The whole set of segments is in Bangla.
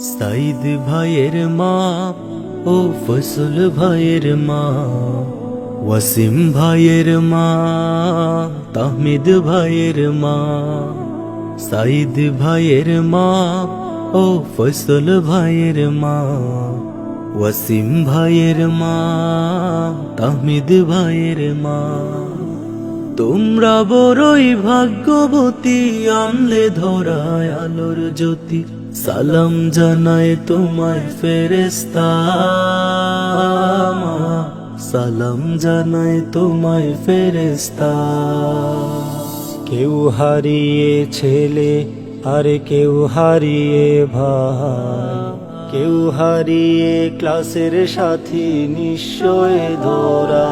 সাইদ ভাইয়ের মা ও ফসল ভাইয়ের মা, ওয়াসিম ভাইয়ের মা, তাহমিদ ভাইয়ের মা, সাইদ ভাইয়ের মা ও ফসল ভাইয়ের মা, ওয়াসিম ভাইয়ের মা, তাহমিদ ভাইয়ের মা। তোমরা বড়ই ভাগ্যবতী আনলে ধরায় আলোর জ্যোতি। সালাম জানাই তোমায় ফেরেস্তা। সালাম জানাই তোমায় ফেরেস্তা কেউ হারিয়ে ছেলে আর কেউ হারিয়ে ভাই। কেউ হারিয়ে ক্লাসের সাথী নিশ্চয় ধরা।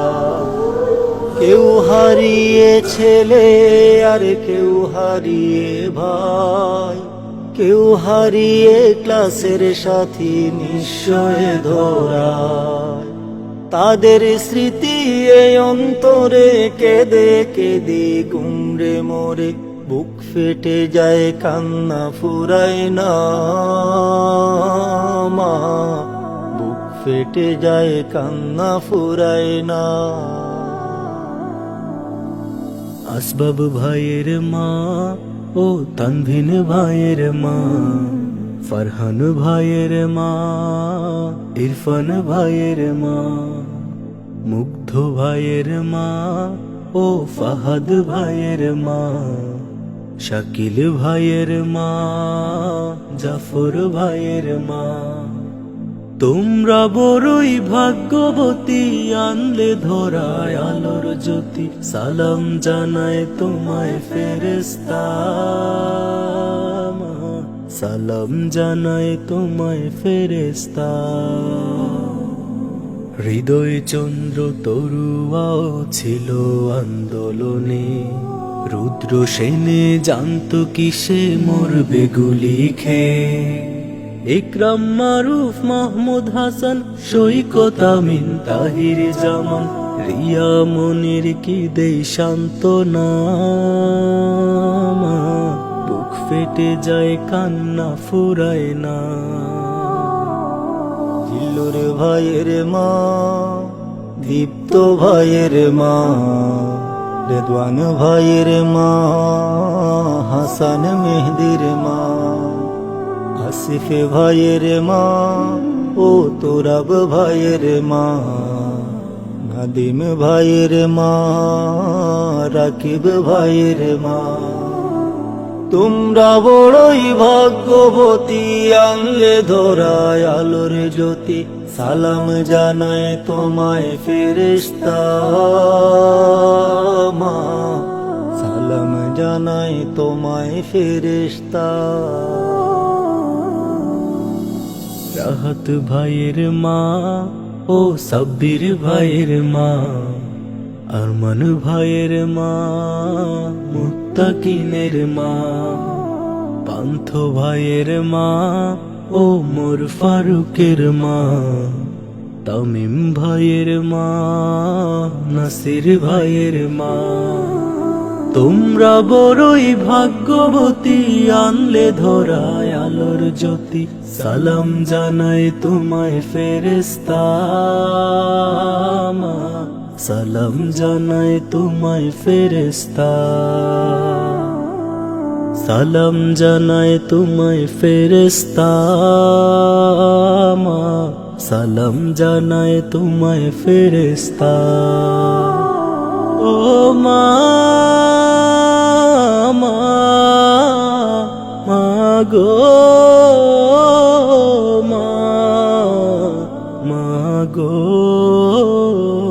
কেউ হারিয়ে ছেলে আর কেউ হারিয়ে ভাই। কেউ হারিয়ে ক্লাসের সাথী নিশ্চয় ধরা। তাদের স্মৃতি এই অন্তরে কেঁদে কেঁদে গুমরে মরে, বুক ফেটে যায়, কান্না ফুরায় না মা। বুক ফেটে যায়, কান্না ফুরায় না। আসবাব ভাইয়ের মা ও তানভিন ভাইয়ের মা, ফরহান ভাইয়ের মা, ইরফান ভাইয়ের মা, মুগ্ধ ভাইয়ের মা ও ফাহাদ ভাইয়ের মা, শাকিল ভাইয়ের মা, জাফর ভাইয়ের মা। তোমরা বড়ই ভাগ্যবতী, আনলে ধরায় আলোর জ্যোতি। সালাম জানায় তোমায় ফেরেস্তা। সালাম জানায় তোমায় ফেরেস্তা হৃদয় চন্দ্র তরুয়াও ছিল আন্দোলনে। রুদ্র সেনে জানত কিসে মরবে গুলি খেয়ে ইকরাম মারুফ মাহমুদ হাসান, সৈকত আমিন তাহির জামান, রিয়া মনির কি দেই শান্তনা মা। বুক ফেটে যায় কান্না ফুরায় না জিল্লুর ভাইয়ের মা, দীপ্ত ভাইয়ের মা, রেদওয়ান ভাইয়ের মা, হাসান মেহদির মা আসিফে ভাইয়ের মা ও তোরাব ভাইয়ের মা, নাদিম ভাইয়ের মা, রাকিব ভাইয়ের মা। তোমরা বড়ই ভাগ্যবতী, আনলে ধরায় আলোর জ্যোতি, সালাম জানায় তোমায় ফেরেস্তা মা। সালাম জানায় তোমায় ফেরেস্তা রাহাত ভাইয়ের মা, ও সাব্বির ভাইয়ের মা, আরমান ভাইয়ের মা, মুত্তাকিনের মা, পান্থ ভাইয়ের মা, ও মোর ফারুকের মা, তামিম ভাইয়ের মা, নাসির ভাইয়ের মা। তোমরা বড়ই ভাগ্যবতী, আনলে ধরায় আলোর জ্যোতি সালাম জানাই তোমায় ফেরেস্তা। সালাম জানাই তোমায় ফেরেস্তা সালাম জানাই তোমায় ফেরেস্তা। সালাম জানাই তোমায় ফেরেস্তা ও মা গো মা মা গো